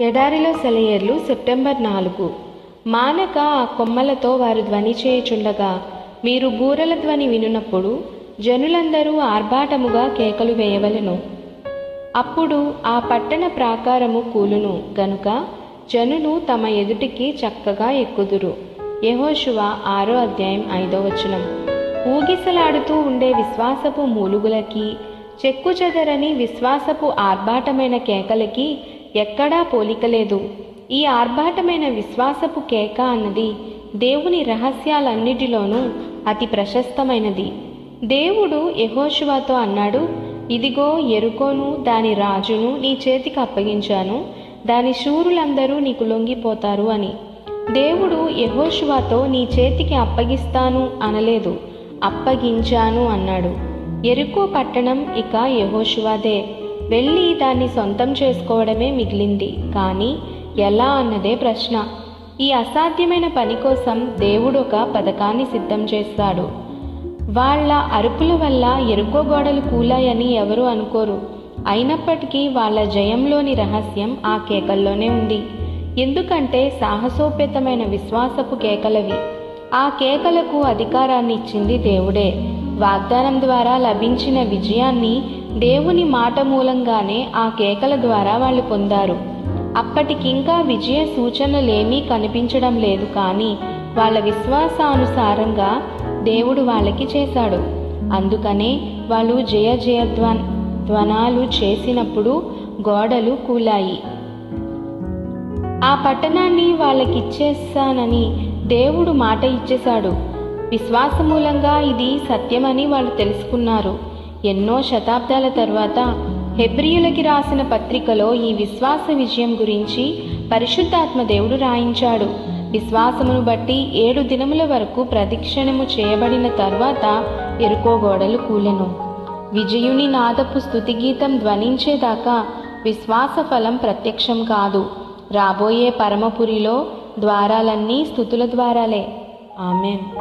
ఎడారిలో సెలయేర్లు సెప్టెంబర్ నాలుగు. మానక ఆ కొమ్మలతో వారు ధ్వని చేయుచుండగా మీరు బూరల ధ్వని వినునప్పుడు జనులందరూ ఆర్భాటముగా కేకలు వేయవలెను. అప్పుడు ఆ పట్టణ ప్రాకారము కూలును గనుక జనులు తమ ఎదుటికి చక్కగా ఎక్కుదురు. యెహోషువ ఆరో అధ్యాయం ఐదో వచనం. ఊగిసలాడుతూ ఉండే విశ్వాసపు మూలుగులకి చెక్కుచెదరని విశ్వాసపు ఆర్భాటమైన కేకలకి ఎక్కడా పోలికలేదు ఈ ఆర్భాటమైన విశ్వాసపు కేక అన్నది దేవుని రహస్యాలన్నిటిలోనూ అతి ప్రశస్తమైనది. దేవుడు యెహోషువతో అన్నాడు ఇదిగో ఎరుకోను దాని రాజును నీ చేతికి అప్పగించాను. దాని శూరులందరూ నీకు లొంగిపోతారు అని. దేవుడు యెహోషువతో నీ చేతికి అప్పగిస్తాను అనలేదు. అప్పగించాను అన్నాడు. ఎరుకో పట్టణం ఇక యెహోషువాదే. వెళ్ళి దాన్ని సొంతం చేసుకోవడమే మిగిలింది. కానీ ఎలా అన్నదే ప్రశ్న. ఈ అసాధ్యమైన పని కోసం దేవుడు ఒక పథకాన్ని సిద్ధం చేస్తాడు. వాళ్ళ అరుపుల వల్ల ఎరుకో గోడలు కూలాయని ఎవరు అనుకోరు. అయినప్పటికీ వాళ్ళ జయంలోని రహస్యం ఆ కేకల్లోనే ఉంది. ఎందుకంటే సాహసోపేతమైన విశ్వాసపు కేకలవి. ఆ కేకలకు అధికారాన్ని ఇచ్చింది దేవుడే. వాగ్దానం ద్వారా లభించిన విజయాన్ని దేవుని మాట మూలంగానే ఆ కేకల ద్వారా వాళ్ళు పొందారు. అప్పటికింకా విజయ సూచనలేమీ కనిపించడం లేదు కానీ వాళ్ళ విశ్వాసానుసారంగా దేవుడు వాళ్ళకి చేశాడు. అందుకనే వాళ్ళు జయ జయ ధ్వనాలు చేసినప్పుడు గోడలు కూలాయి. ఆ పట్టణాన్ని వాళ్ళకిచ్చేస్తానని దేవుడు మాట ఇచ్చేశాడు. విశ్వాసమూలంగా ఇది సత్యమని వాళ్ళు తెలుసుకున్నారు. ఎన్నో శతాబ్దాల తర్వాత హెబ్రియులకి రాసిన పత్రికలో ఈ విశ్వాస విజయం గురించి పరిశుద్ధాత్మ దేవుడు రాయించాడు. విశ్వాసమును బట్టి ఏడు దినముల వరకు ప్రదక్షిణము చేయబడిన తర్వాత ఎరుకో గోడలు కూలెను. విజయుని నాదపు స్తుతిగీతం ధ్వనించేదాకా విశ్వాస ఫలం ప్రత్యక్షం కాదు. రాబోయే పరమపురిలో ద్వారాలన్నీ స్థుతుల ద్వారాలే. ఆమెన్.